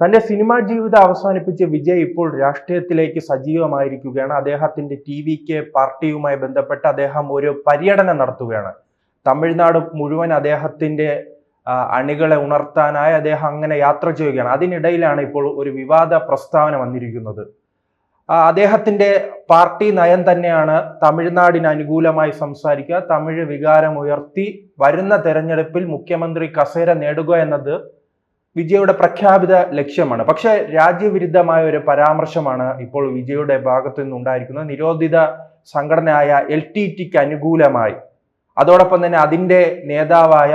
തന്റെ സിനിമാ ജീവിതം അവസാനിപ്പിച്ച് വിജയ് ഇപ്പോൾ രാഷ്ട്രീയത്തിലേക്ക് സജീവമായിരിക്കുകയാണ്. അദ്ദേഹത്തിന്റെ ടി വി കെ പാർട്ടിയുമായി ബന്ധപ്പെട്ട് അദ്ദേഹം ഒരു പര്യടനം നടത്തുകയാണ്. തമിഴ്നാട് മുഴുവൻ അദ്ദേഹത്തിന്റെ അണികളെ ഉണർത്താനായി അദ്ദേഹം അങ്ങനെ യാത്ര ചെയ്യുകയാണ്. അതിനിടയിലാണ് ഇപ്പോൾ ഒരു വിവാദ പ്രസ്താവന വന്നിരിക്കുന്നത്. അദ്ദേഹത്തിന്റെ പാർട്ടി നയം തന്നെയാണ് തമിഴ്നാടിന് അനുകൂലമായി സംസാരിക്കുക. തമിഴ് വികാരം ഉയർത്തി വരുന്ന തെരഞ്ഞെടുപ്പിൽ മുഖ്യമന്ത്രി കസേര നേടുക എന്നത് വിജയുടെ പ്രഖ്യാപിത ലക്ഷ്യമാണ്. പക്ഷേ രാജ്യവിരുദ്ധമായ ഒരു പരാമർശമാണ് ഇപ്പോൾ വിജയുടെ ഭാഗത്തു നിന്നുണ്ടായിരിക്കുന്നത്. നിരോധിത സംഘടനയായ എൽ ടി ടിക്ക് അനുകൂലമായി. അതോടൊപ്പം തന്നെ അതിന്റെ നേതാവായ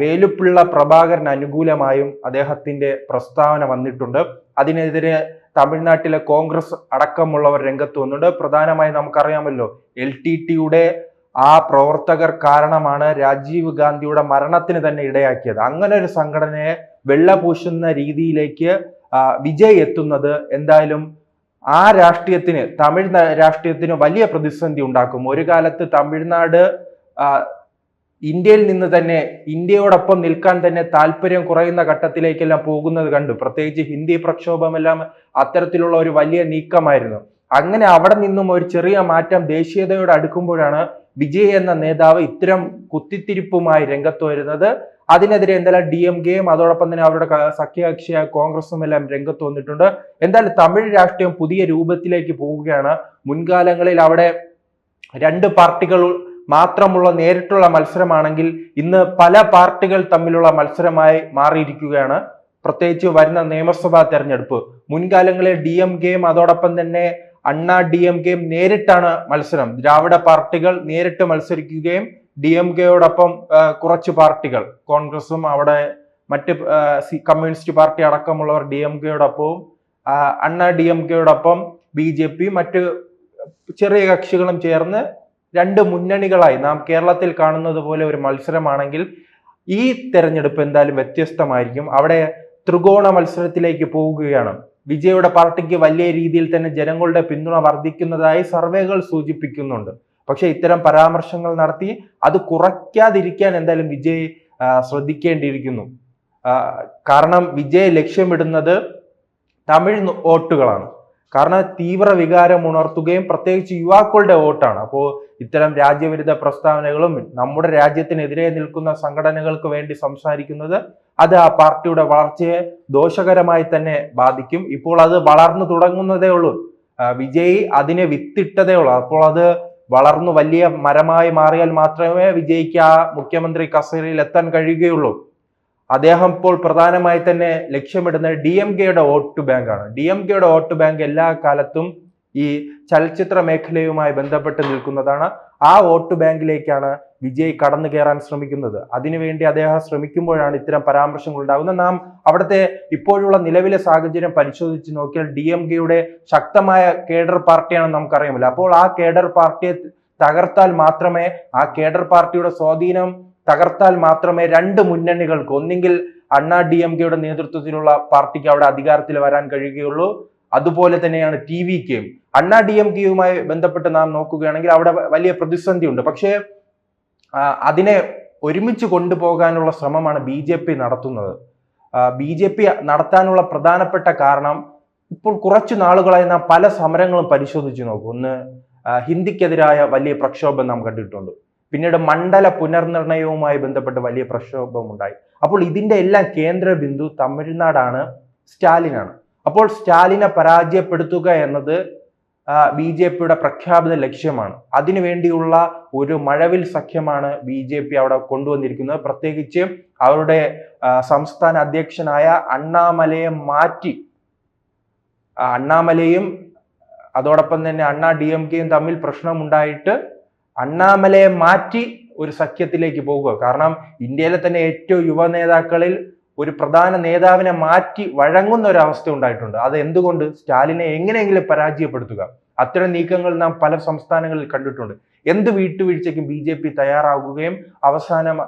വേലുപ്പിള്ള പ്രഭാകരന് അനുകൂലമായും അദ്ദേഹത്തിന്റെ പ്രസ്താവന വന്നിട്ടുണ്ട്. അതിനെതിരെ തമിഴ്നാട്ടിലെ കോൺഗ്രസ് അടക്കമുള്ളവർ രംഗത്ത് വന്നിട്ടുണ്ട്. പ്രധാനമായി നമുക്കറിയാമല്ലോ എൽ ടി ടിയുടെ ആ പ്രവർത്തകർ കാരണമാണ് രാജീവ് ഗാന്ധിയുടെ മരണത്തിന് തന്നെ ഇടയാക്കിയത്. അങ്ങനെ ഒരു സംഘടനയെ വെള്ളപൂശുന്ന രീതിയിലേക്ക് വിജയ് എത്തുന്നത് എന്തായാലും ആ രാഷ്ട്രീയത്തിന് തമിഴ് രാഷ്ട്രീയത്തിന് വലിയ പ്രതിസന്ധി ഉണ്ടാക്കും. ഒരു കാലത്ത് തമിഴ്നാട് ഇന്ത്യയിൽ നിന്ന് തന്നെ ഇന്ത്യയോടൊപ്പം നിൽക്കാൻ തന്നെ താല്പര്യം കുറയുന്ന ഘട്ടത്തിലേക്കെല്ലാം പോകുന്നത് കണ്ടു. പ്രത്യേകിച്ച് ഹിന്ദി പ്രക്ഷോഭമെല്ലാം അത്തരത്തിലുള്ള ഒരു വലിയ നീക്കമായിരുന്നു. അങ്ങനെ അവിടെ നിന്നും ഒരു ചെറിയ മാറ്റം ദേശീയതയോട് അടുക്കുമ്പോഴാണ് വിജയ് എന്ന നേതാവ് ഇത്തരം കുത്തിത്തിരിപ്പുമായി രംഗത്ത് വരുന്നത്. അതിനെതിരെ എന്തായാലും ഡി എം കെയും അതോടൊപ്പം തന്നെ അവരുടെ സഖ്യകക്ഷിയായ കോൺഗ്രസും എല്ലാം രംഗത്ത് വന്നിട്ടുണ്ട്. എന്തായാലും തമിഴ് രാഷ്ട്രീയം പുതിയ രൂപത്തിലേക്ക് പോവുകയാണ് മുൻകാലങ്ങളിൽ അവിടെ രണ്ട് പാർട്ടികൾ മാത്രമുള്ള നേരിട്ടുള്ള മത്സരമാണെങ്കിൽ ഇന്ന് പല പാർട്ടികൾ തമ്മിലുള്ള മത്സരമായി മാറിയിരിക്കുകയാണ്. പ്രത്യേകിച്ച് വരുന്ന നിയമസഭാ തെരഞ്ഞെടുപ്പ്. മുൻകാലങ്ങളിൽ ഡി എം കെയും അതോടൊപ്പം തന്നെ അണ്ണാ ഡി എം കെയും നേരിട്ടാണ് മത്സരം. ദ്രാവിഡ പാർട്ടികൾ നേരിട്ട് മത്സരിക്കുകയും ഡി എം കെയോടൊപ്പം കുറച്ച് പാർട്ടികൾ. കോൺഗ്രസും അവിടെ മറ്റ് കമ്മ്യൂണിസ്റ്റ് പാർട്ടി അടക്കമുള്ളവർ ഡി എം കെയോടൊപ്പവും അണ്ണാ ഡി എം കെയോടൊപ്പം ബി ജെ പി മറ്റ് ചെറിയ കക്ഷികളും ചേർന്ന് രണ്ട് മുന്നണികളായി. നാം കേരളത്തിൽ കാണുന്നത് പോലെ ഒരു മത്സരമാണെങ്കിൽ ഈ തെരഞ്ഞെടുപ്പ് എന്തായാലും വ്യത്യസ്തമായിരിക്കും. അവിടെ ത്രികോണ മത്സരത്തിലേക്ക് പോവുകയാണ് വിജയുടെ പാർട്ടിക്ക് വലിയ രീതിയിൽ തന്നെ ജനങ്ങളുടെ പിന്തുണ വർദ്ധിക്കുന്നതായി സർവേകൾ സൂചിപ്പിക്കുന്നുണ്ട്. പക്ഷെ ഇത്തരം പരാമർശങ്ങൾ നടത്തി അത് കുറയ്ക്കാതിരിക്കാൻ എന്തായാലും വിജയ് ശ്രദ്ധിക്കേണ്ടിയിരിക്കുന്നു. കാരണം വിജയ് ലക്ഷ്യമിടുന്നത് തമിഴ് വോട്ടുകളാണ്. കാരണം തീവ്ര വികാരം ഉണർത്തുകയും പ്രത്യേകിച്ച് യുവാക്കളുടെ വോട്ടാണ്. അപ്പോൾ ഇത്തരം രാജ്യവിരുദ്ധ പ്രസ്താവനകളും നമ്മുടെ രാജ്യത്തിനെതിരെ നിൽക്കുന്ന സംഘടനകൾക്ക് വേണ്ടി സംസാരിക്കുന്നത് അത് ആ പാർട്ടിയുടെ വളർച്ചയെ ദോഷകരമായി തന്നെ ബാധിക്കും. ഇപ്പോൾ അത് വളർന്നു തുടങ്ങുന്നതേ ഉള്ളൂ. വിജയ് അതിനെ വിത്തിട്ടതേ ഉള്ളൂ. അപ്പോൾ അത് വളർന്നു വലിയ മരമായി മാറിയാൽ മാത്രമേ വിജയിക്ക് ആ മുഖ്യമന്ത്രി കസേരയിൽ എത്താൻ കഴിയുകയുള്ളൂ. അദ്ദേഹം ഇപ്പോൾ പ്രധാനമായി തന്നെ ലക്ഷ്യമിടുന്നത് ഡി എം കെയുടെ വോട്ട് ബാങ്കാണ്. ഡി എം കെയുടെ വോട്ട് ബാങ്ക് എല്ലാ കാലത്തും ഈ ചലച്ചിത്ര മേഖലയുമായി ബന്ധപ്പെട്ട് നിൽക്കുന്നതാണ്. ആ വോട്ട് ബാങ്കിലേക്കാണ് വിജയ് കടന്നു കയറാൻ ശ്രമിക്കുന്നത്. അതിനുവേണ്ടി അദ്ദേഹം ശ്രമിക്കുമ്പോഴാണ് ഇത്തരം പരാമർശങ്ങൾ ഉണ്ടാകുന്നത്. നാം അവിടുത്തെ ഇപ്പോഴുള്ള നിലവിലെ സാഹചര്യം പരിശോധിച്ച് നോക്കിയാൽ ഡി എം കെയുടെ ശക്തമായ കേഡർ പാർട്ടിയാണെന്ന് നമുക്കറിയാമല്ലോ. അപ്പോൾ ആ കേഡർ പാർട്ടിയെ തകർത്താൽ മാത്രമേ ആ കേഡർ പാർട്ടിയുടെ സ്വാധീനം തകർത്താൽ മാത്രമേ രണ്ട് മുന്നണികൾക്ക് ഒന്നെങ്കിൽ അണ്ണാ ഡി എം കെയുടെ നേതൃത്വത്തിലുള്ള പാർട്ടിക്ക് അവിടെ അധികാരത്തിൽ വരാൻ കഴിയുകയുള്ളൂ. അതുപോലെ തന്നെയാണ് ടി വി കെയും അണ്ണാ ഡി എം കെയുമായി ബന്ധപ്പെട്ട് നാം നോക്കുകയാണെങ്കിൽ അവിടെ വലിയ പ്രതിസന്ധി ഉണ്ട് പക്ഷേ അതിനെ ഒരുമിച്ച് കൊണ്ടുപോകാനുള്ള ശ്രമമാണ് ബി ജെ പി നടത്തുന്നത്. ബി ജെ പി നടത്താനുള്ള പ്രധാനപ്പെട്ട കാരണം ഇപ്പോൾ കുറച്ച് നാളുകളായി നാം പല സമരങ്ങളും പരിശോധിച്ച് നോക്കും. ഒന്ന് ഹിന്ദിക്കെതിരായ വലിയ പ്രക്ഷോഭം നാം കണ്ടിട്ടുണ്ട്. പിന്നീട് മണ്ഡല പുനർനിർണയവുമായി ബന്ധപ്പെട്ട് വലിയ പ്രക്ഷോഭം ഉണ്ടായി അപ്പോൾ ഇതിന്റെ എല്ലാം കേന്ദ്ര ബിന്ദു തമിഴ്നാടാണ് സ്റ്റാലിനാണ്. അപ്പോൾ സ്റ്റാലിനെ പരാജയപ്പെടുത്തുക എന്നത് ബി ജെ പിയുടെ പ്രഖ്യാപിത ലക്ഷ്യമാണ്. അതിനുവേണ്ടിയുള്ള ഒരു മഴവിൽ സഖ്യമാണ് ബി ജെ പി അവിടെ കൊണ്ടുവന്നിരിക്കുന്നത്. പ്രത്യേകിച്ച് അവരുടെ സംസ്ഥാന അധ്യക്ഷനായ അണ്ണാമലയെ മാറ്റി അണ്ണാമലയും അതോടൊപ്പം തന്നെ അണ്ണാ ഡി എം കെയും തമ്മിൽ പ്രശ്നമുണ്ടായിട്ട് അണ്ണാമലയെ മാറ്റി ഒരു സഖ്യത്തിലേക്ക് പോകുക. കാരണം ഇന്ത്യയിലെ തന്നെ ഏറ്റവും യുവ നേതാക്കളിൽ ഒരു പ്രധാന നേതാവിനെ മാറ്റി വഴങ്ങുന്ന ഒരു അവസ്ഥ ഉണ്ടായിട്ടുണ്ട്. അത് എന്തുകൊണ്ട്? സ്റ്റാലിനെ എങ്ങനെയെങ്കിലും പരാജയപ്പെടുത്തുക. അത്തരം നീക്കങ്ങൾ നാം പല സംസ്ഥാനങ്ങളിൽ കണ്ടിട്ടുണ്ട്. എന്ത് വീട്ടുവീഴ്ചയ്ക്കും ബി ജെ പി തയ്യാറാകുകയും അവസാനം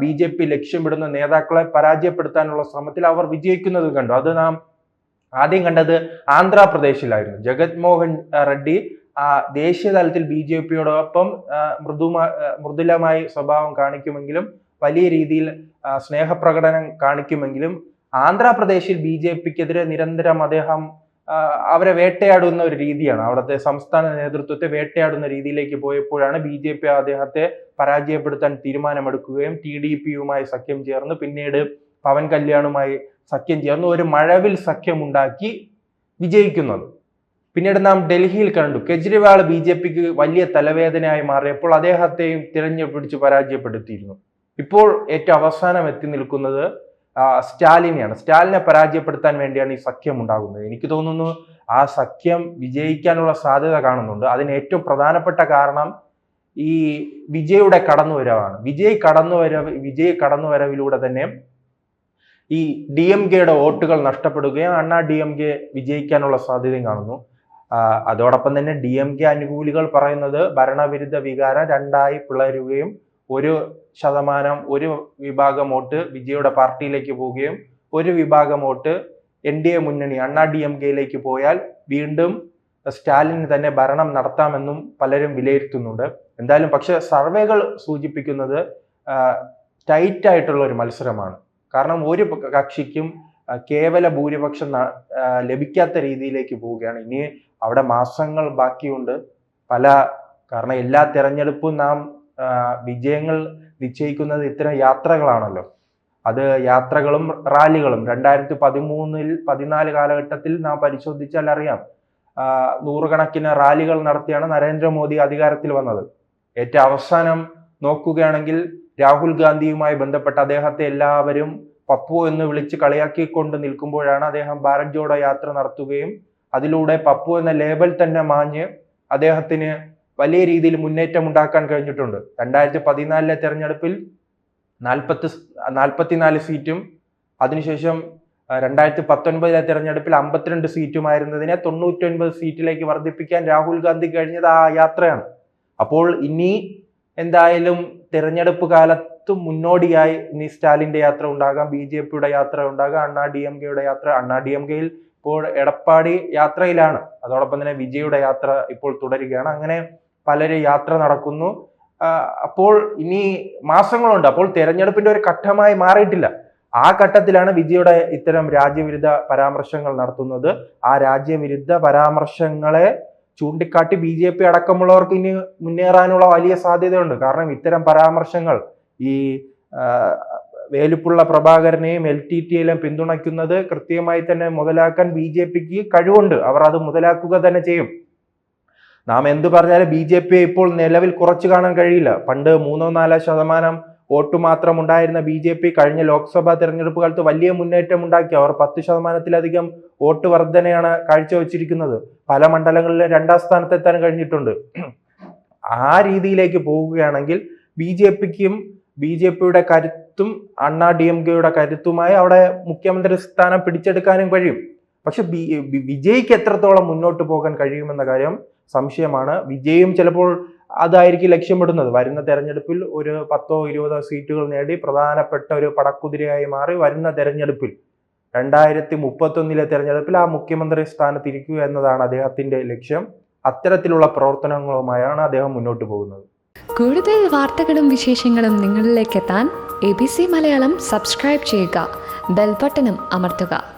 ബി ജെ പി ലക്ഷ്യമിടുന്ന നേതാക്കളെ പരാജയപ്പെടുത്താനുള്ള ശ്രമത്തിൽ അവർ വിജയിക്കുന്നത് കണ്ടു. അത് നാം ആദ്യം കണ്ടത് ആന്ധ്രാപ്രദേശിലായിരുന്നു. ജഗത് മോഹൻ റെഡ്ഡി ദേശീയ തലത്തിൽ ബി ജെ പിയോടൊപ്പം മൃദുമ മൃദുലമായി സ്വഭാവം കാണിക്കുമെങ്കിലും വലിയ രീതിയിൽ സ്നേഹപ്രകടനം കാണിക്കുമെങ്കിലും ആന്ധ്രാപ്രദേശിൽ ബി ജെ പിക്കെതിരെ നിരന്തരം അദ്ദേഹം അവരെ വേട്ടയാടുന്ന ഒരു രീതിയാണ്. അവിടുത്തെ സംസ്ഥാന നേതൃത്വത്തെ വേട്ടയാടുന്ന രീതിയിലേക്ക് പോയപ്പോഴാണ് ബി ജെ പി അദ്ദേഹത്തെ പരാജയപ്പെടുത്താൻ തീരുമാനമെടുക്കുകയും ടി ഡി പിയുമായി സഖ്യം ചേർന്ന് പിന്നീട് പവൻ കല്യാണുമായി സഖ്യം ചേർന്ന് ഒരു മഴവിൽ സഖ്യമുണ്ടാക്കി വിജയിക്കുന്നത്. പിന്നീട് നാം ഡൽഹിയിൽ കണ്ടു കെജ്രിവാൾ ബി ജെ പിക്ക് വലിയ തലവേദനയായി മാറിയപ്പോൾ അദ്ദേഹത്തെയും തിരഞ്ഞു പിടിച്ച് പരാജയപ്പെടുത്തിയിരുന്നു. ഇപ്പോൾ ഏറ്റവും അവസാനം എത്തി നിൽക്കുന്നത് സ്റ്റാലിനെയാണ്. സ്റ്റാലിനെ പരാജയപ്പെടുത്താൻ വേണ്ടിയാണ് ഈ സഖ്യം ഉണ്ടാകുന്നത്. എനിക്ക് തോന്നുന്നു ആ സഖ്യം വിജയിക്കാനുള്ള സാധ്യത കാണുന്നുണ്ട്. അതിന് ഏറ്റവും പ്രധാനപ്പെട്ട കാരണം ഈ വിജയുടെ കടന്നുവരവാണ്. വിജയ് കടന്നുവരവ് വിജയ് കടന്നുവരവിലൂടെ തന്നെ ഈ ഡി എം കെയുടെ വോട്ടുകൾ നഷ്ടപ്പെടുകയും അണ്ണാ ഡി എം കെ വിജയിക്കാനുള്ള സാധ്യതയും കാണുന്നു. അതോടൊപ്പം തന്നെ ഡി എം കെ അനുകൂലികൾ പറയുന്നത് ഭരണവിരുദ്ധ വികാരം രണ്ടായി പിളരുകയും ഒരു ശതമാനം ഒരു വിഭാഗം വോട്ട് വിജയുടെ പാർട്ടിയിലേക്ക് പോവുകയും ഒരു വിഭാഗം വോട്ട് എൻ ഡി എ മുന്നണി അണ്ണാ ഡി എം കെയിലേക്ക് പോയാൽ വീണ്ടും സ്റ്റാലിന് തന്നെ ഭരണം നടത്താമെന്നും പലരും വിലയിരുത്തുന്നുണ്ട്. എന്തായാലും പക്ഷെ സർവേകൾ സൂചിപ്പിക്കുന്നത് ടൈറ്റ് ആയിട്ടുള്ള ഒരു മത്സരമാണ്. കാരണം ഒരു കക്ഷിക്കും കേവല ഭൂരിപക്ഷം ലഭിക്കാത്ത രീതിയിലേക്ക് പോവുകയാണ്. ഇനി അവിടെ മാസങ്ങൾ ബാക്കിയുണ്ട്. പല കാരണം എല്ലാ തെരഞ്ഞെടുപ്പും നാം വിജയങ്ങൾ നിശ്ചയിക്കുന്നത് ഇത്തരം യാത്രകളാണല്ലോ. അത് യാത്രകളും റാലികളും. രണ്ടായിരത്തി പതിമൂന്നിൽ പതിനാല് കാലഘട്ടത്തിൽ നാം പരിശോധിച്ചാൽ അറിയാം. നൂറുകണക്കിന് റാലികൾ നടത്തിയാണ് നരേന്ദ്രമോദി അധികാരത്തിൽ വന്നത്. ഏറ്റവും അവസാനം നോക്കുകയാണെങ്കിൽ രാഹുൽ ഗാന്ധിയുമായി ബന്ധപ്പെട്ട അദ്ദേഹത്തെ എല്ലാവരും പപ്പു എന്ന് വിളിച്ച് കളിയാക്കിക്കൊണ്ട് നിൽക്കുമ്പോഴാണ് അദ്ദേഹം ഭാരത് ജോഡോ യാത്ര നടത്തുകയും അതിലൂടെ പപ്പു എന്ന ലേബൽ തന്നെ മാഞ്ഞ് അദ്ദേഹത്തിന് വലിയ രീതിയിൽ മുന്നേറ്റം ഉണ്ടാക്കാൻ കഴിഞ്ഞിട്ടുണ്ട്. രണ്ടായിരത്തി പതിനാലിലെ തെരഞ്ഞെടുപ്പിൽ നാൽപ്പത്തി നാൽപ്പത്തിനാല് സീറ്റും അതിനുശേഷം രണ്ടായിരത്തി പത്തൊൻപതിലെ തെരഞ്ഞെടുപ്പിൽ അമ്പത്തിരണ്ട് സീറ്റുമായിരുന്നതിനെ തൊണ്ണൂറ്റൊൻപത് സീറ്റിലേക്ക് വർദ്ധിപ്പിക്കാൻ രാഹുൽ ഗാന്ധി കഴിഞ്ഞത് ആ യാത്രയാണ്. അപ്പോൾ ഇനി എന്തായാലും തെരഞ്ഞെടുപ്പ് കാലത്ത് മുന്നോടിയായി ഇനി സ്റ്റാലിന്റെ യാത്ര ഉണ്ടാകാം ബി ജെ പിയുടെ യാത്ര ഉണ്ടാകാം അണ്ണാ ഡി എം കെയുടെ യാത്ര. അണ്ണാ ഡി എം കെയിൽ ഇപ്പോൾ എടപ്പാടി യാത്രയിലാണ്. അതോടൊപ്പം തന്നെ വിജയുടെ യാത്ര ഇപ്പോൾ തുടരുകയാണ്. അങ്ങനെ പലരും യാത്ര നടക്കുന്നു. അപ്പോൾ ഇനി മാസങ്ങളുണ്ട്. അപ്പോൾ തെരഞ്ഞെടുപ്പിന്റെ ഒരു ഘട്ടമായി മാറിയിട്ടില്ല. ആ ഘട്ടത്തിലാണ് വിജയുടെ ഇത്തരം രാജ്യവിരുദ്ധ പരാമർശങ്ങൾ നടത്തുന്നത്. ആ രാജ്യവിരുദ്ധ പരാമർശങ്ങളെ ചൂണ്ടിക്കാട്ടി ബി ജെ പി അടക്കമുള്ളവർക്ക് ഇനി മുന്നേറാനുള്ള വലിയ സാധ്യതയുണ്ട്. കാരണം ഇത്തരം പരാമർശങ്ങൾ ഈ വേലുപ്പുള്ള പ്രഭാകരനെയും എൽ ടി ടിയിലും പിന്തുണയ്ക്കുന്നത് കൃത്യമായി തന്നെ മുതലാക്കാൻ ബി ജെ പിക്ക് കഴിവുണ്ട്. അവർ അത് മുതലാക്കുക തന്നെ ചെയ്യും. നാം എന്തു പറഞ്ഞാലും ബി ജെ പിയെ ഇപ്പോൾ നിലവിൽ കുറച്ചു കാണാൻ കഴിയില്ല. പണ്ട് മൂന്നോ നാലോ ശതമാനം വോട്ട് മാത്രം ഉണ്ടായിരുന്ന ബി ജെ പി കഴിഞ്ഞ ലോക്സഭാ തെരഞ്ഞെടുപ്പ് കാലത്ത് വലിയ മുന്നേറ്റം ഉണ്ടാക്കി. അവർ പത്ത് ശതമാനത്തിലധികം വോട്ട് വർധനയാണ് കാഴ്ചവെച്ചിരിക്കുന്നത്. പല മണ്ഡലങ്ങളിലും രണ്ടാം സ്ഥാനത്തെത്താൻ കഴിഞ്ഞിട്ടുണ്ട്. ആ രീതിയിലേക്ക് പോവുകയാണെങ്കിൽ ബി ജെ പിക്കും ബി ജെ പിയുടെ കരുത്തും അണ്ണാ ഡി എം കെയുടെ കരുത്തുമായി അവിടെ മുഖ്യമന്ത്രി സ്ഥാനം പിടിച്ചെടുക്കാനും കഴിയും. പക്ഷെ വിജയ്ക്ക് എത്രത്തോളം മുന്നോട്ട് പോകാൻ കഴിയുമെന്ന കാര്യം സംശയമാണ്. വിജയും ചിലപ്പോൾ അതായിരിക്കും ലക്ഷ്യമിടുന്നത്. വരുന്ന തെരഞ്ഞെടുപ്പിൽ ഒരു പത്തോ ഇരുപതോ സീറ്റുകൾ നേടി പ്രധാനപ്പെട്ട ഒരു പടക്കുതിരയായി മാറി വരുന്ന തെരഞ്ഞെടുപ്പിൽ. രണ്ടായിരത്തി മുപ്പത്തൊന്നിലെ തെരഞ്ഞെടുപ്പിൽ ആ മുഖ്യമന്ത്രി സ്ഥാനത്ത് ഇരിക്കുക എന്നതാണ് അദ്ദേഹത്തിന്റെ ലക്ഷ്യം. അത്തരത്തിലുള്ള പ്രവർത്തനങ്ങളുമായാണ് അദ്ദേഹം മുന്നോട്ട് പോകുന്നത്. കൂടുതൽ വാർത്തകളും വിശേഷങ്ങളും നിങ്ങളിലേക്ക് എത്താൻ A B C Malayalam subscribe ചെയ്യുക. ബെൽബട്ടനും അമർത്തുക.